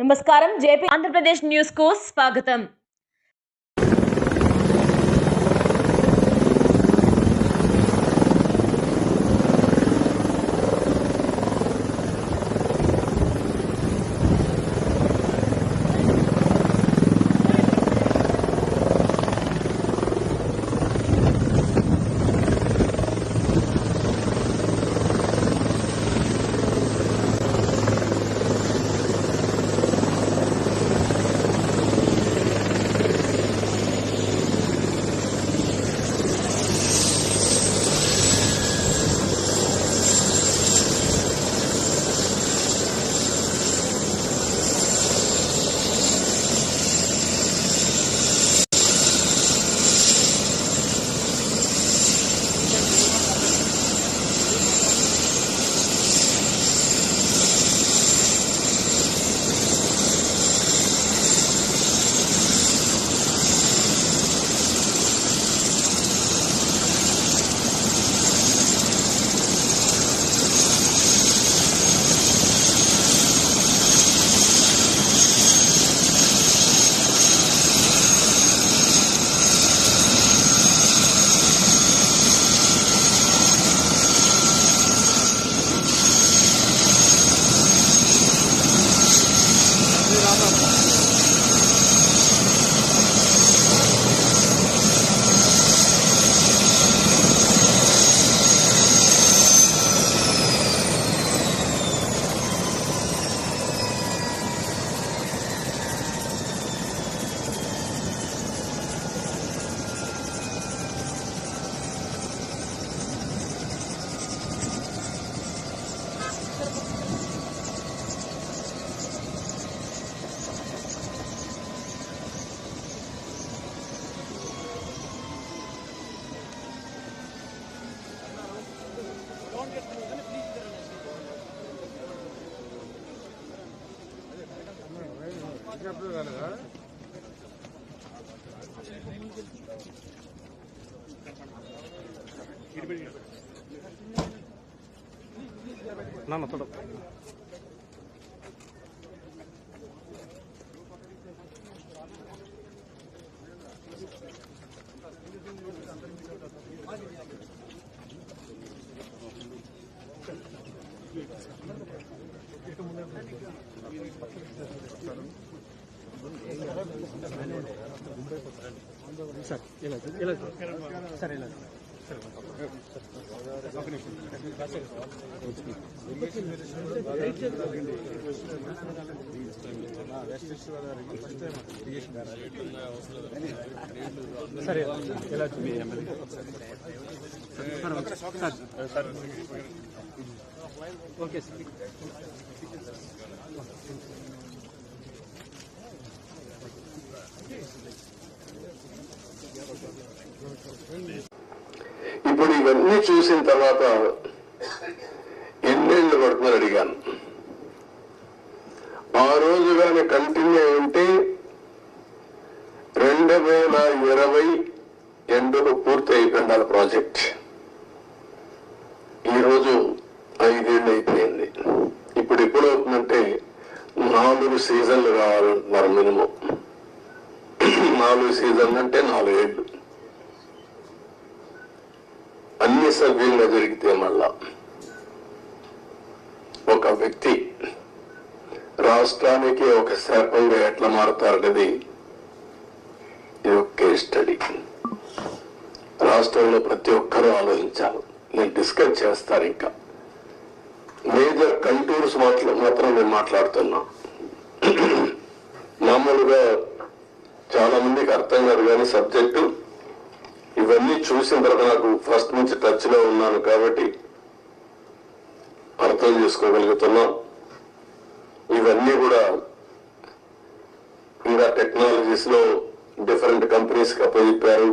నమస్కారం. జేపీ ఆంధ్రప్రదేశ్ న్యూస్కు స్వాగతం. నాన్న తొడ సార్ ఇలా ఇలా సార్ ఇలా సరే సార్ ఓకే సార్ ఇప్పుడు ఇవన్నీ చూసిన తర్వాత ఎన్నేళ్ళు పడుతుందని అడిగాను. ఆ రోజు కానీ కంటిన్యూ ఉంటే రెండు వేల ఇరవై ఎండులో పూర్తి అయిపోయి ప్రాజెక్ట్. ఈరోజు ఐదేళ్ళు అయిపోయింది. ఇప్పుడు ఎప్పుడు అవుతుందంటే నాలుగు సీజన్లు కావాలంటున్నారు మినిమం. నాలుగు సీజన్లు అంటే నాలుగేళ్ళు అన్ని సభ్యులుగా జరిగితే మళ్ళా. ఒక వ్యక్తి రాష్ట్రానికి ఒక శాపంగా ఎట్లా మారుతారనేది ఇది ఒక కేస్ స్టడీ రాష్ట్రంలో ప్రతి ఒక్కరూ ఆలోచించాలి. నేను డిస్కస్ చేస్తాను ఇంకా. మేజర్ కంటూర్స్ మాట్లా మాత్రం నేను మాట్లాడుతున్నా. మామూలుగా చాలా మందికి అర్థం కాదు కానీ సబ్జెక్టు ఇవన్నీ చూసిన తర్వాత నాకు ఫస్ట్ నుంచి టచ్లో ఉన్నాను కాబట్టి అర్థం చేసుకోగలుగుతున్నాం. ఇవన్నీ కూడా ఇంకా టెక్నాలజీస్లో డిఫరెంట్ కంపెనీస్ అప్పచెప్పారు.